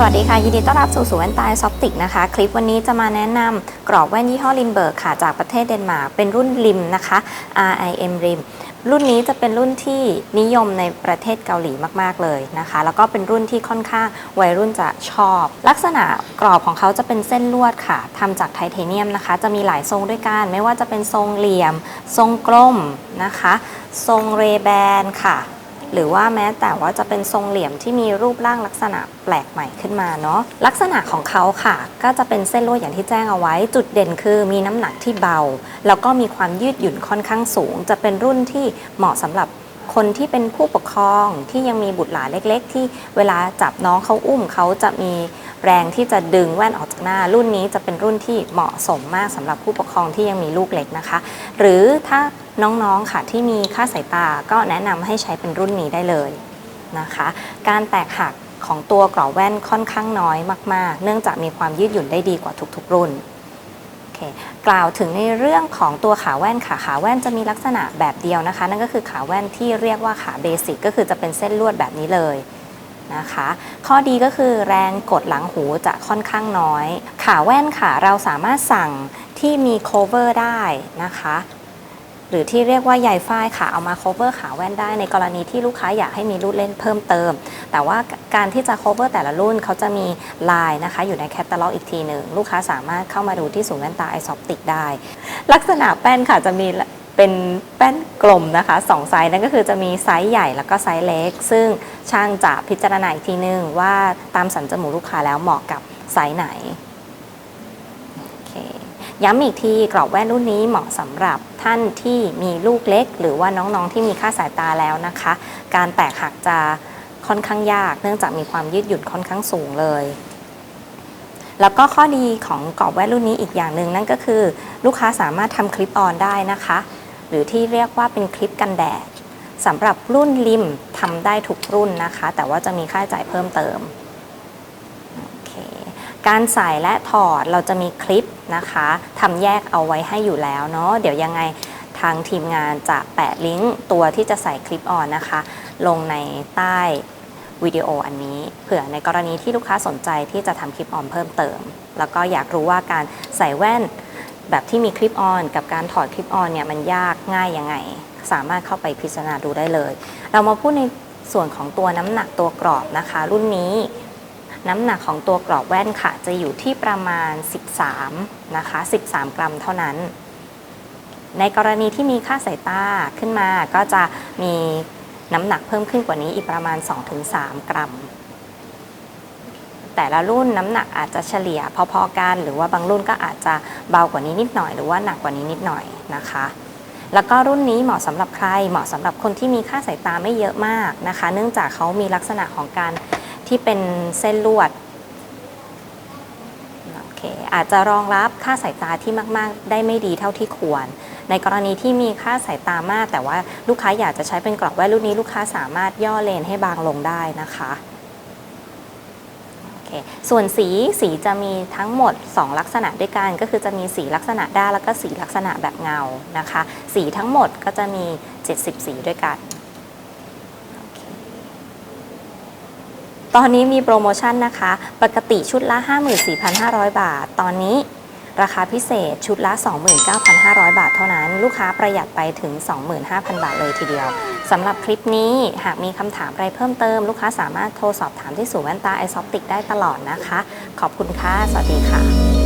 สวัสดีค่ะ ยินดีต้อนรับสู่สู่แว่นตาซอปติกนะคะ คลิปวันนี้จะมาแนะนำกรอบแว่นยี่ห้อลินเบิร์กค่ะ จากประเทศเดนมาร์กเป็นรุ่นริมนะคะ RIM ริมรุ่นนี้จะเป็นรุ่นที่นิยมในประเทศเกาหลีมาก ๆ เลยนะคะ แล้วก็เป็นรุ่นที่ค่อนข้างวัยรุ่นจะชอบ ลักษณะกรอบของเขาจะเป็นเส้นลวดค่ะทำจากไทเทเนียมนะคะ จะมีหลายทรงด้วยกัน ไม่ว่าจะเป็นทรงเหลี่ยม ทรงกลมนะคะ ทรงเรแบนค่ะ หรือว่าแม้แต่ว่าจะเป็นทรงเหลี่ยมที่มีรูปร่างลักษณะแปลกใหม่ขึ้นมาเนาะลักษณะของเขาค่ะ ก็จะเป็นเส้นลวดอย่างที่แจ้งเอาไว้ จุดเด่นคือมีน้ำหนักที่เบา แล้วก็มีความยืดหยุ่นค่อนข้างสูง จะเป็นรุ่นที่เหมาะสำหรับคนที่เป็นผู้ปกครองที่ยังมีบุตรหลานเล็ก ๆ ที่เวลาจับน้องเขาอุ้มเขาจะมีแรงที่จะดึงแว่นออกจากหน้า รุ่นนี้จะเป็นรุ่นที่เหมาะสมมากสำหรับผู้ปกครองที่ยังมีลูกเล็กนะคะ หรือถ้า น้องๆค่ะที่มีค่าสายตาก็แนะนำให้ใช้เป็นรุ่นนี้ได้เลยนะคะ การแตกหักของตัวกรอบแว่นค่อนข้างน้อยมาก ๆ เนื่องจากมีความยืดหยุ่นได้ดีกว่าทุกๆ รุ่นโอเคกล่าวถึงในเรื่องของตัวขาแว่นค่ะขาแว่นจะมีลักษณะแบบเดียวนะคะ นั่นก็คือขาแว่นที่เรียกว่าขาเบสิกก็คือจะเป็นเส้นลวดแบบนี้เลยนะคะ ข้อดีก็คือแรงกดหลังหูจะค่อนข้างน้อย ขาแว่นค่ะเราสามารถสั่งที่มี cover ได้นะคะ หรือที่เรียกว่าใยฝ้ายค่ะเอามา cover ขาแว่นได้ในกรณีที่ลูกค้าอยากให้มีรุ่นเล่นเพิ่มเติม แต่ว่าการที่จะ cover แต่ละรุ่นเขาจะมีลายนะคะอยู่ในแคตตาล็อกอีกทีหนึ่งลูกค้าสามารถเข้ามาดูที่ศูนย์แว่นตาไอซอปติกได้ ลักษณะแป้นค่ะจะมีเป็นแป้นกลมนะคะสองไซส์นั่นก็คือจะมีไซส์ใหญ่แล้วก็ไซส์เล็ก ซึ่งช่างจะพิจารณาอีกทีนึงว่าตามสันจมูกลูกค้าแล้วเหมาะกับไซส์ไหน ย้ำอีกทีกรอบแว่นรุ่นนี้เหมาะสำหรับท่านที่มีลูกเล็ก หรือว่าน้องๆที่มีค่าสายตาแล้วนะคะ การแตกหักจะค่อนข้างยาก เนื่องจากมีความยืดหยุ่นค่อนข้างสูงเลย แล้วก็ข้อดีของกรอบแว่นรุ่นนี้อีกอย่างหนึ่งนั่นก็คือ ลูกค้าสามารถทำคลิปออนได้นะคะ หรือที่เรียกว่าเป็นคลิปกันแดดสำหรับรุ่นริมทำได้ทุกรุ่นนะคะ แต่ว่าจะมีค่าใช้จ่ายเพิ่มเติม การใส่และถอดเราจะมีคลิปนะคะทำแยกเอาไว้ให้อยู่แล้วเนาะเดี๋ยวยังไงทางทีมงานจะแปะลิงก์ตัวที่จะใส่คลิปออนนะคะ ลงในใต้วิดีโออันนี้เผื่อในกรณีที่ลูกค้าสนใจที่จะทำคลิปออนเพิ่มเติม แล้วก็อยากรู้ว่าการใส่แว่นแบบที่มีคลิปออน กับการถอดคลิปออนเนี่ยมันยากง่ายยังไง สามารถเข้าไปพิจารณาดูได้เลย เรามาพูดในส่วนของตัวน้ำหนักตัวกรอบนะคะ รุ่นนี้ น้ำหนักของตัวกรอบแว่นค่ะ จะอยู่ที่ประมาณ 13 นะคะ 13 กรัมเท่านั้น ในกรณีที่มีค่าสายตาขึ้นมาก็จะมีน้ำหนักเพิ่มขึ้นกว่านี้อีกประมาณ 2-3 กรัม แต่ละรุ่นน้ำหนักอาจจะเฉลี่ยพอๆกัน หรือว่าบางรุ่นก็อาจจะเบากว่านี้นิดหน่อย หรือว่าหนักกว่านี้นิดหน่อยนะคะแล้วก็รุ่นนี้เหมาะสำหรับใคร เหมาะสำหรับคนที่มีค่าสายตาไม่เยอะมากนะคะ เนื่องจากเขามีลักษณะของการ ที่เป็นเส้นลวดโอเคอาจจะรองรับค่าสายตาที่มากๆ ได้ไม่ดีเท่าที่ควร ในกรณีที่มีค่าสายตามาก แต่ว่าลูกค้าอยากจะใช้เป็นกรอบแว่นรุ่นนี้ลูกค้าสามารถย่อเลนให้บางลงได้นะคะโอเคส่วนสีสีจะมีทั้งหมด 2 ลักษณะด้วยกันก็คือจะมีสีลักษณะด้านแล้วก็สีลักษณะแบบเงานะคะ สีทั้งหมดก็จะมี 70 สีด้วยกันโอเค ตอนนี้มีโปรโมชั่นนะคะ ปกติชุดละ 54,500 บาท ตอนนี้ราคาพิเศษชุดละ 29,500 บาทเท่านั้น ลูกค้าประหยัดไปถึง 25,000 บาทเลยทีเดียว สำหรับคลิปนี้หากมีคำถามอะไรเพิ่มเติม ลูกค้าสามารถโทรสอบถามที่ศูนย์แว่นตาไอซอปติกได้ตลอดนะคะ ขอบคุณค่ะ สวัสดีค่ะ